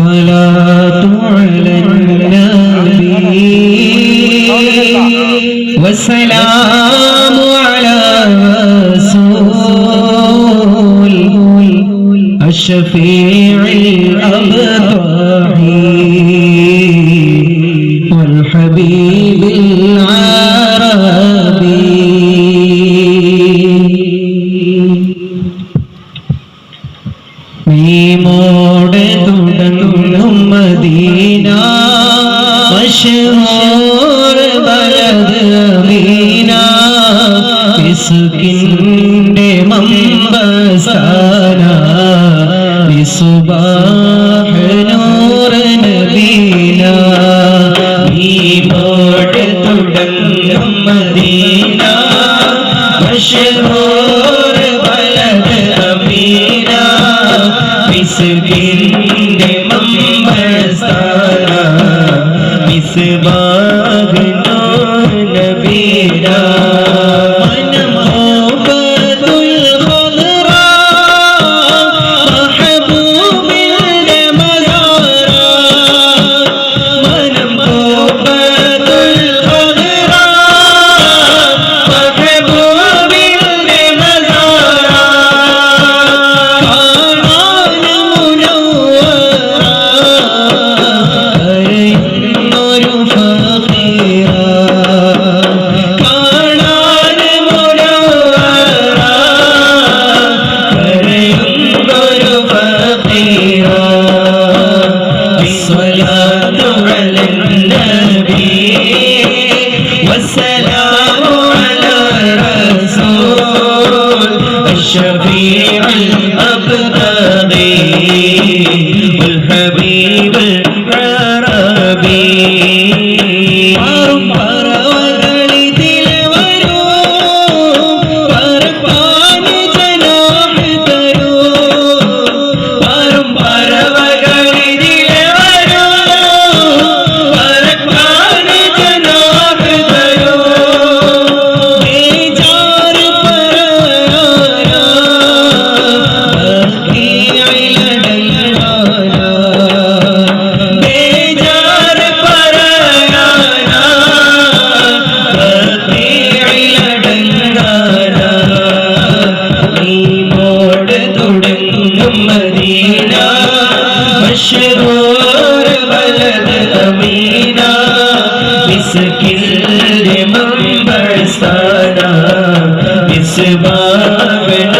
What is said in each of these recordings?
الصلاة على النبي. والسلام على رسول الشفيع الأبطاحي والحبيب العالي മൽക്കിന്റെ മമ്പസാന വിസുബാഹ നൂർ നബീന ദീപോട് തുടങ്ങും മദീന മഷഹൂർ ബലദ് അമീന വിസ്ബിന്റെ മമ്പസാന വിസ്ബാ ربيع الأبدان আসবাবে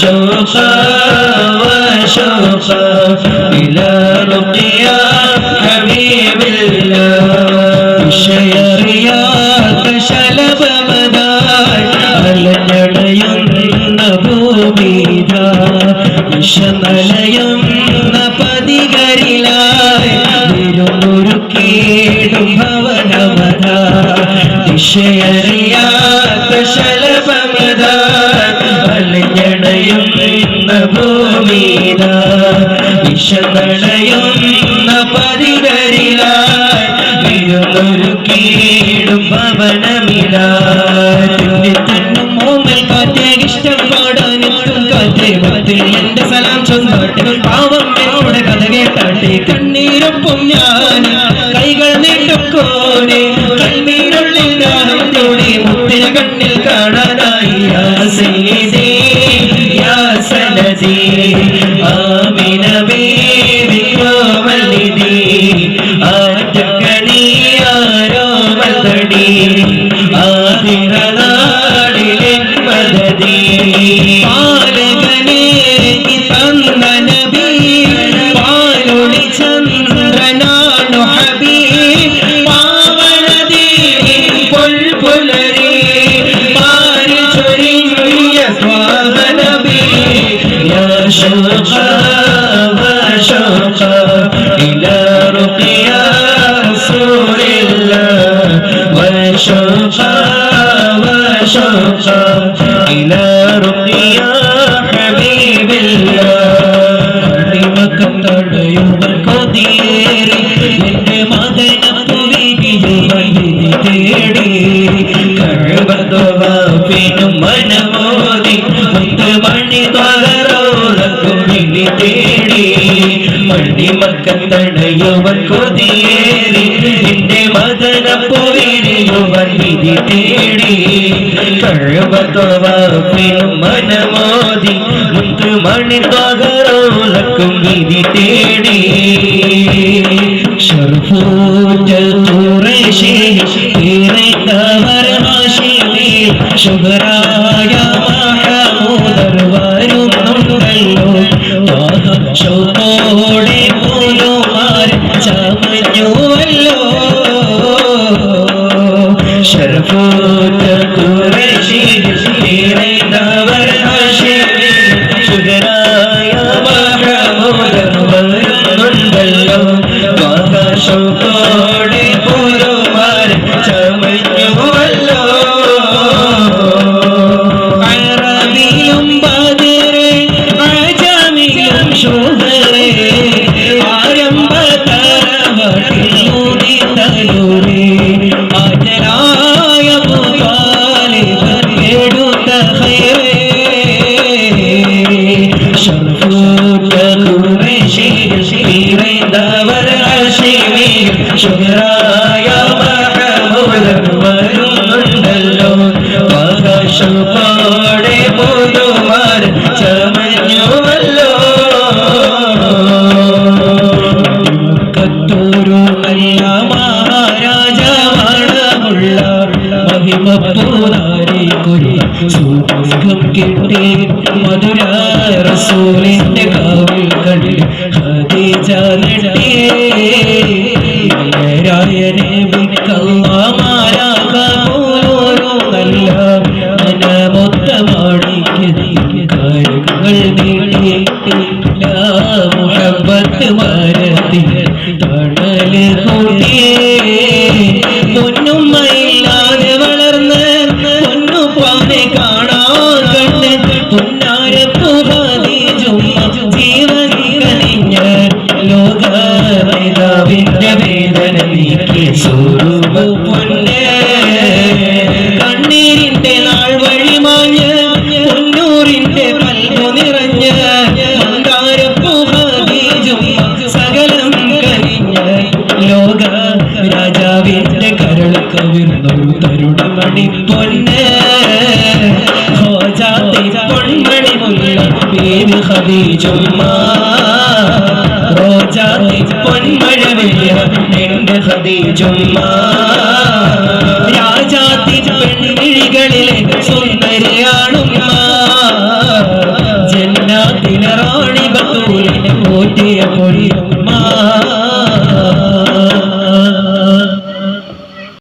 شوقا വീടും ഭവനമിതാ. തന്നും ഓമൽ കാറ്റേ ഇഷ്ടം പാടാനെത്തും കാറ്റേ പത്തിൽ എന്റെ வேணும் மனமோதி முத்து மணி தகரோலி தேடி மண்டி மக்கந்தனையவன் கொதியேறி நின்றே மதன போயிரியுவன் விதி தேடி கழுவத்தோவா வேணும் மனமோதி முத்து மணி தகரோலக்கும் விதி தேடி ശുഭരായ മഹമൂദർ വരുന്നുണ്ടല്ലോ ശോകോടെ പോലുമാർ ചമഞ്ഞുവല്ലോ. ശരഫൂത്ത കുറശി നിറയുന്നവർ ശുഭരായ മഹമൂദർ വരുന്നുണ്ടല്ലോ ശോകോടെ പോലുമാർ ചമഞ്ഞു മുത്തി മധുര റസൂലിന്റെ കാവിൽ കണ്ണിൽ ഖദീജ നട്ടേ രായനെ വിക്കല്ല പൊന്മണി പൊന്ന് ഹോജാത്തി പൊന്മണി മുല്ല പേര് ഹദീജുമ്മ റോജാത്തി പൊന്മഴ വലിയ എന്റെ